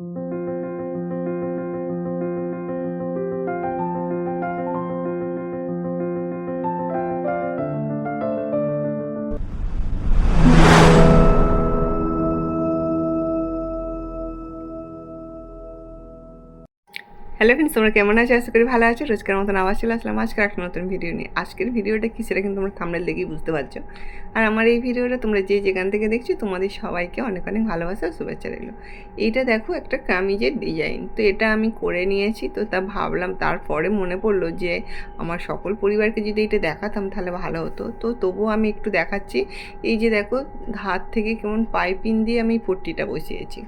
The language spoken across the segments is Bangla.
thank you হ্যালো ফ্রেন্ডস তোমরা কেমন আছো? আশা করি ভালো আছো। রোজকার মতন আবার চলে আসলাম আজকের একটা নতুন ভিডিও নিয়ে। আজকের ভিডিওটা কী সেটা কিন্তু তোমরা থামলে দেখেই বুঝতে পারছ। আর আমার এই ভিডিওটা তোমরা যে যেখান থেকে দেখছ, তোমাদের সবাইকে অনেক অনেক ভালোবাসা শুভেচ্ছা রইল। এইটা দেখো একটা কামিজের ডিজাইন তো এটা আমি করে নিয়েছি, তো তা ভাবলাম তারপরে মনে পড়ল যে আমার সকল পরিবারকে যদি এটা দেখাতাম তাহলে ভালো হতো। তো তবুও আমি একটু দেখাচ্ছি। এই যে দেখো, হাত থেকে কেমন পাইপিন দিয়ে আমি পট্টিটা বসিয়েছি।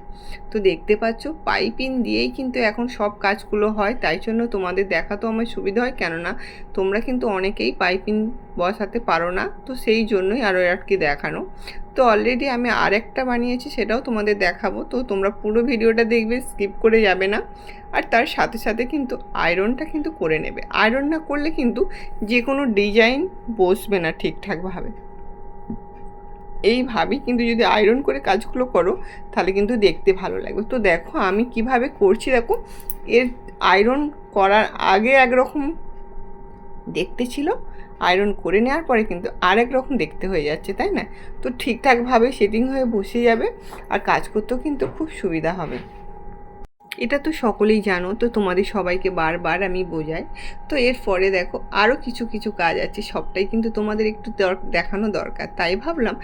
তো দেখতে পাচ্ছ পাইপিন দিয়েই কিন্তু এখন সব কাজগুলো হয়, তাই জন্য তোমাদের দেখাতেও আমার সুবিধা হয়। কেননা, তোমরা কিন্তু অনেকেই পাইপিং বসাতে পারো না, তো সেই জন্যই আরও আর কি দেখানো। তো অলরেডি আমি আরেকটা বানিয়েছি, সেটাও তোমাদের দেখাবো। তো তোমরা পুরো ভিডিওটা দেখবে স্কিপ করে যাবে না। আর তার সাথে সাথে কিন্তু আয়রনটা কিন্তু করে নেবে। আয়রন না করলে কিন্তু যে কোনো ডিজাইন বসবে না ঠিকঠাকভাবে। এইভাবেই কিন্তু যদি আয়রন করে কাজগুলো করো, তাহলে কিন্তু দেখতে ভালো লাগবে। তো দেখো আমি কীভাবে করছি, দেখো, এর আয়রন করার আগে একরকম দেখতে ছিল আয়রন করে নেওয়ার পরে কিন্তু আরেক রকম দেখতে হয়ে যাচ্ছে, তাই না? তো ঠিকঠাকভাবে সেটিং হয়ে বসে যাবে, আর কাজ করতেও কিন্তু খুব সুবিধা হবে। এটা তো সকলেই জানো, তো তোমাদের সবাইকে বারবার আমি বোঝাই। তো এর পরে দেখো আরও কিছু কিছু কাজ আছে, সবটাই কিন্তু তোমাদের একটু দেখানো দরকার। তাই ভাবলাম,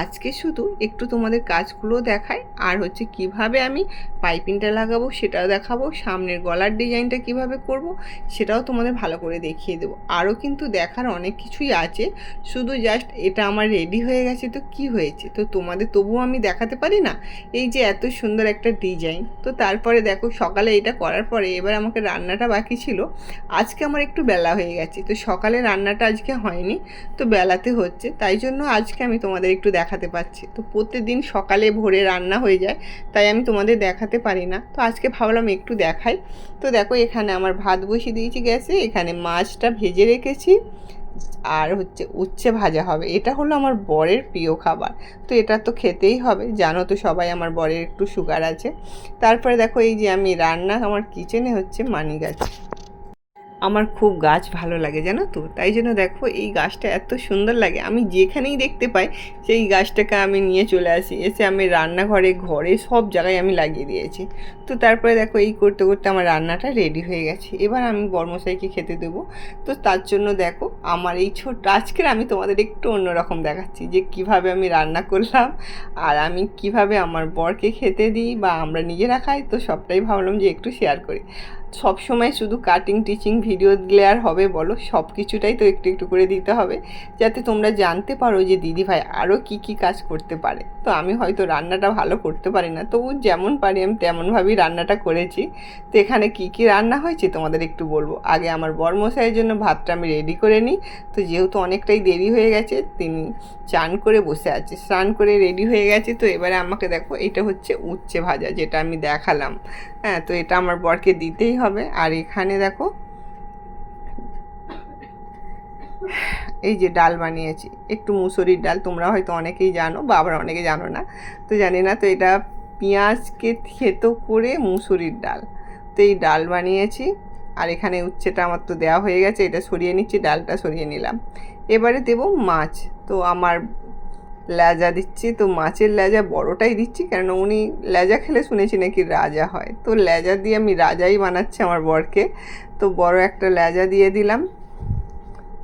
আজকে শুধু একটু তোমাদের কাজগুলো দেখাই, আর হচ্ছে কীভাবে আমি পাইপিংটা লাগাবো সেটাও দেখাবো, সামনের গলার ডিজাইনটা কীভাবে করব সেটাও তোমাদের ভালো করে দেখিয়ে দেবো। আরও কিন্তু দেখার অনেক কিছুই আছে, শুধু জাস্ট এটা আমার রেডি হয়ে গেছে, তো কি হয়েছে? তো তোমাদের তবুও আমি দেখাতে পারি না? এই যে এত সুন্দর একটা ডিজাইন, তো তারপরে দেখো সকালে এটা করার পরে এবার আমাকে রান্নাটা বাকি ছিল। আজকে আমার একটু বেলা হয়ে গেছে, তো সকালে রান্নাটা আজকে হয়নি, তো বেলাতে হচ্ছে। তাই জন্য আজকে আমি তোমাদের একটু দেখাতে পাচ্ছি। তো প্রত্যেকদিন সকালে ভোরে রান্না হয়ে যায়, তাই আমি তোমাদের দেখাতে পারি না। তো আজকে ভাবলাম একটু দেখাই। তো দেখো এখানে আমার ভাত বসিয়ে দিয়েছি গ্যাসে, এখানে মাছটা ভেজে রেখেছি। আর হচ্ছে উচ্ছে ভাজা হবে। এটা হলো আমার বরের প্রিয় খাবার। তো এটা তো খেতেই হবে। জানো তো সবাই আমার বরের একটু সুগার আছে। তারপরে দেখো এই যে আমি রান্না আমার কিচেনে হচ্ছে মানি গাছ আমার খুব গাছ ভালো লাগে, জানো তো? তাই জন্য দেখো এই গাছটা এত সুন্দর লাগে। আমি যেখানেই দেখতে পাই, সেই গাছটাকে আমি নিয়ে চলে আসি। এসে আমি রান্নাঘরে, ঘরে সব জায়গায় আমি লাগিয়ে দিয়েছি। তো তারপরে দেখো এই করতে করতে আমার রান্নাটা রেডি হয়ে গেছে। এবার আমি বর্মশাইকে খেতে দেবো। তো তার জন্য দেখো আমার এই ছোট্ট, আজকের আমি তোমাদের একটু অন্যরকম দেখাচ্ছি যে কীভাবে আমি রান্না করলাম আর আমি কীভাবে আমার বরকে খেতে দিই বা আমরা নিজেরা খাই, তো সবটাই ভাবলাম যে একটু শেয়ার করি। সব সময় শুধু কাটিং টিচিং ভিডিও দিলে আর হবে বলো? সব কিছুটাই তো একটু একটু করে দিতে হবে। যাতে তোমরা জানতে পারো যে দিদিভাই আরও কি কি কাজ করতে পারে। তো আমি হয়তো রান্নাটা ভালো করতে পারি না। তবু যেমন পারি আমি তেমনভাবেই রান্নাটা করেছি। তো এখানে কি কি রান্না হয়েছে তোমাদের একটু বলব? আগে আমার বরমশাইয়ের জন্য ভাতটা আমি রেডি করে নিই। তো যেহেতু অনেকটাই দেরি হয়ে গেছে, তিনি চান করে বসে আছে। স্নান করে রেডি হয়ে গেছে। তো এবারে আমাকে দেখো, এটা হচ্ছে উচ্ছে ভাজা যেটা আমি দেখালাম। হ্যাঁ তো এটা আমার বরকে দিতেই হবে। আর এখানে দেখো, এই যে ডাল বানিয়েছি। একটু মুসুরির ডাল, তোমরা হয়তো অনেকেই জানো বা আবার অনেকে জানো না। তো জানি না, তো এটা পেঁয়াজকে থেতো করে মুসুরির ডাল। তো এই ডাল বানিয়েছি, আর এখানে উচ্ছেটা আমার তো দেওয়া হয়ে গেছে, এটা সরিয়ে নিচ্ছি, ডালটা সরিয়ে নিলাম। এবারে দেবো মাছ। তো আমার লেজা দিচ্ছি, তো মাছের লেজা বড়টাই দিচ্ছি, কেননা উনি লেজা খেলে শুনেছি নাকি রাজা হয়। তো লেজা দিয়ে আমি রাজাই বানাচ্ছি আমার বরকে। তো বড় একটা লেজা দিয়ে দিলাম।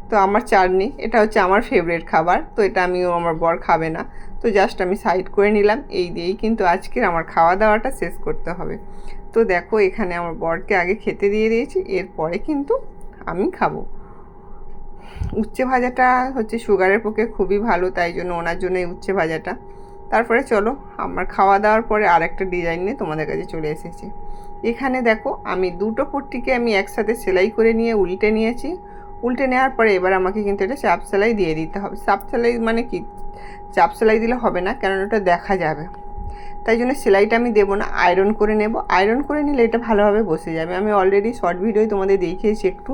তো আমার চাটনি, এটা হচ্ছে আমার ফেভারিট খাবার, তো এটা আমিও আমার বর খাবে না। তো জাস্ট আমি সাইড করে নিলাম, এই দিয়েই কিন্তু আজকের আমার খাওয়া দাওয়াটা শেষ করতে হবে। তো দেখো, এখানে আমার বরকে আগে খেতে দিয়ে দিয়েছি, এরপরে কিন্তু আমি খাব। উচ্ছে ভাজাটা হচ্ছে সুগারের পক্ষে খুবই ভালো, তাই জন্য ওনার জন্য এই উচ্ছে ভাজাটা। তারপরে চলো, আমার খাওয়া দাওয়ার পরে আরেকটা ডিজাইন নিয়ে তোমাদের কাছে চলে এসেছি। এখানে দেখো, আমি দুটো পট্টিকে আমি একসাথে সেলাই করে নিয়ে উল্টে নিয়েছি। উল্টে নেওয়ার পরে এবার আমাকে কিন্তু এটা চাপ সেলাই দিয়ে দিতে হবে। চাপ সেলাই মানে কি? চাপ সেলাই দিলে হবে না কারণ ওটা দেখা যাবে। তাই জন্য সেলাইটা আমি দেবো না আয়রন করে নেব। আয়রন করে নিলে এটা ভালোভাবে বসে যাবে। আমি অলরেডি শর্ট ভিডিও তোমাদের দেখিয়েছি একটু।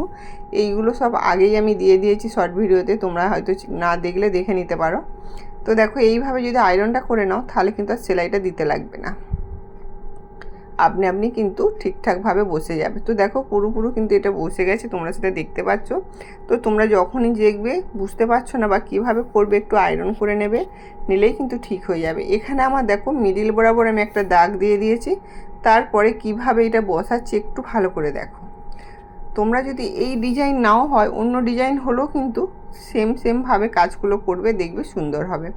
এইগুলো সব আগেই আমি দিয়ে দিয়েছি শর্ট ভিডিওতে তোমরা হয়তো না দেখলে দেখে নিতে পারো। তো দেখো, এইভাবে যদি আয়রনটা করে নাও, তাহলে কিন্তু আর সেলাইটা দিতে লাগবে না। আপনি আপনি কিন্তু ঠিকঠাকভাবে বসে যাবে। তো দেখো পুরোপুরো কিন্তু এটা বসে গেছে, তোমরা সেটা দেখতে পাচ্ছ। তো তোমরা যখনই দেখবে, বুঝতে পারছ না বা কীভাবে করবে, একটু আয়রন করে নেবে, নিলেই কিন্তু ঠিক হয়ে যাবে। এখানে আমার দেখো মিডিল বরাবর আমি একটা দাগ দিয়ে দিয়েছি। তারপরে কীভাবে এটা বসাচ্ছি একটু ভালো করে দেখো। তোমরা যদি এই ডিজাইন নাও হয়, অন্য ডিজাইন হলেও কিন্তু সেম সেমভাবে কাজগুলো করবে, দেখবে সুন্দর হবে।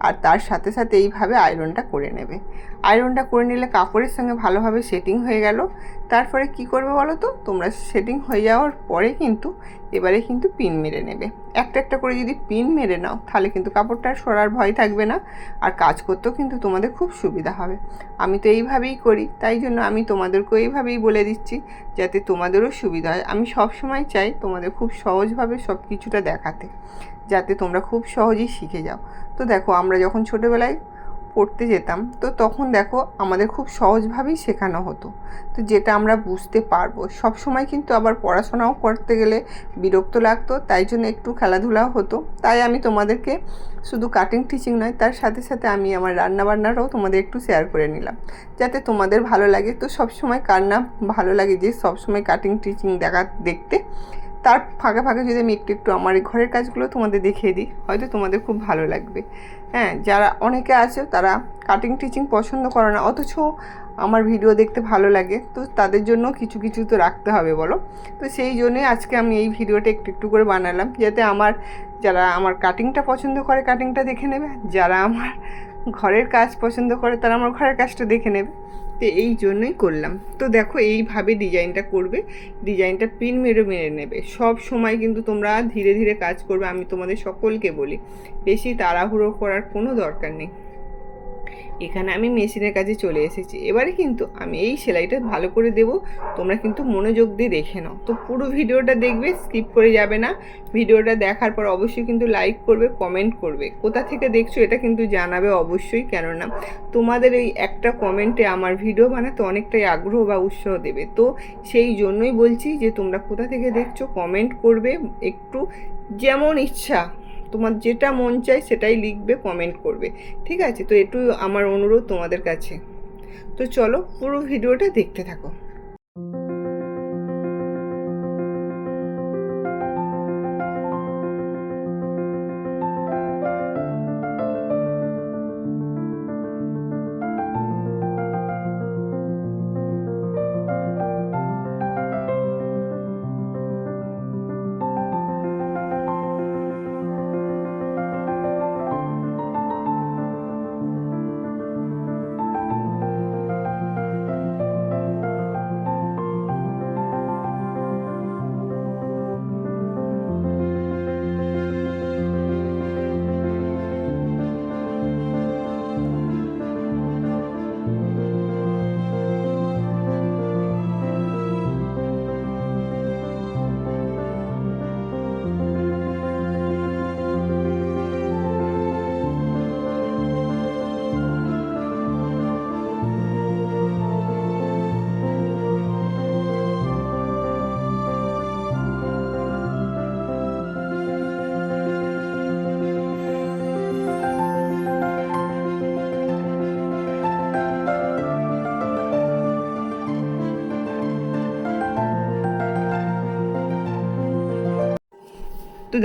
আর তার সাথে সাথে এইভাবে আয়রনটা করে নেবে। আয়রনটা করে নিলে কাপড়ের সঙ্গে ভালোভাবে সেটিং হয়ে গেল। তারপরে কি করবে বলো তো? তোমরা সেটিং হয়ে যাওয়ার পরে কিন্তু এবারে কিন্তু পিন মেরে নেবে। একটা একটা করে যদি পিন মেরে নাও, তাহলে কিন্তু কাপড়টা সরার ভয় থাকবে না। আর কাজ করতেও কিন্তু তোমাদের খুব সুবিধা হবে। আমি তো এইভাবেই করি, তাই জন্য আমি তোমাদেরকেও এইভাবেই বলে দিচ্ছি, যাতে তোমাদেরও সুবিধা হয়। আমি সব সময় চাই তোমাদের খুব সহজভাবে সব কিছুটা দেখাতে। যাতে তোমরা খুব সহজেই শিখে যাও। তো দেখো, আমরা যখন ছোটোবেলায় পড়তে যেতাম, তো তখন দেখো আমাদের খুব সহজভাবেই শেখানো হতো। তো যেটা আমরা বুঝতে পারব, সব সময় কিন্তু আবার পড়াশোনাও করতে গেলে বিরক্ত লাগতো, তাই জন্য একটু খেলাধুলাও হতো। তাই আমি তোমাদেরকে শুধু কাটিং টিচিং নয়, তার সাথে সাথে আমি আমার রান্নাবান্নাটাও তোমাদের একটু শেয়ার করে নিলাম। যাতে তোমাদের ভালো লাগে, তো সব সময় কার না ভালো লাগে যে সব সময় কাটিং টিচিং দেখা, দেখতে তার ফাঁকে ফাঁকে যদি আমি একটু একটু আমার এই ঘরের কাজগুলো তোমাদের দেখিয়ে দিই, হয়তো তোমাদের খুব ভালো লাগবে। হ্যাঁ যারা অনেকে আছে তারা কাটিং টিচিং পছন্দ করে না, অথচ আমার ভিডিও দেখতে ভালো লাগে, তো তাদের জন্য কিছু কিছু তো রাখতে হবে বলো। তো সেই জন্যই আজকে আমি এই ভিডিওটা একটু একটু করে বানালাম, যাতে আমার, যারা আমার কাটিংটা পছন্দ করে কাটিংটা দেখে নেবে, যারা আমার ঘরের কাজ পছন্দ করে, তারা আমার ঘরের কাজটা দেখে নেবে। তো এই জন্যই করলাম। তো দেখো, এইভাবে ডিজাইনটা করবে, ডিজাইনটা পিন মেরে মেরে নেবে। সব সময় কিন্তু তোমরা ধীরে ধীরে কাজ করবে, আমি তোমাদের সকলকে বলি। বেশি তাড়াহুড়ো করার কোনো দরকার নেই। এখানে আমি মেশিনের কাছে চলে এসেছি। এবারে কিন্তু আমি এই সেলাইটা ভালো করে দেব। তোমরা কিন্তু মনোযোগ দিয়ে দেখে নাও। তো পুরো ভিডিওটা দেখবে, স্কিপ করে যাবে না। ভিডিওটা দেখার পর অবশ্যই কিন্তু লাইক করবে, কমেন্ট করবে। কোথা থেকে দেখছ এটা কিন্তু জানাবে অবশ্যই, কেননা তোমাদের এই একটা কমেন্টে আমার ভিডিও বানাতে অনেকটাই আগ্রহ বা উৎসাহ দেবে। তো সেই জন্যই বলছি যে তোমরা কোথা থেকে দেখছ, কমেন্ট করবে। একটু যেমন ইচ্ছা তোমার যেটা মন চায় সেটাই লিখবে কমেন্ট করবে। ঠিক আছে? তো একটু আমার অনুরোধ তোমাদের কাছে। তো চলো পুরো ভিডিওটা দেখতে থাকো।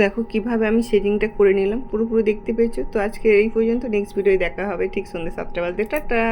দেখো কীভাবে আমি শেডিংটা করে নিলাম, পুরোপুরি দেখতে পেয়েছ। তো আজকে এই পর্যন্ত নেক্সট ভিডিওয় দেখা হবে ঠিক সন্ধ্যে সাতটা বাজতে। টাটা!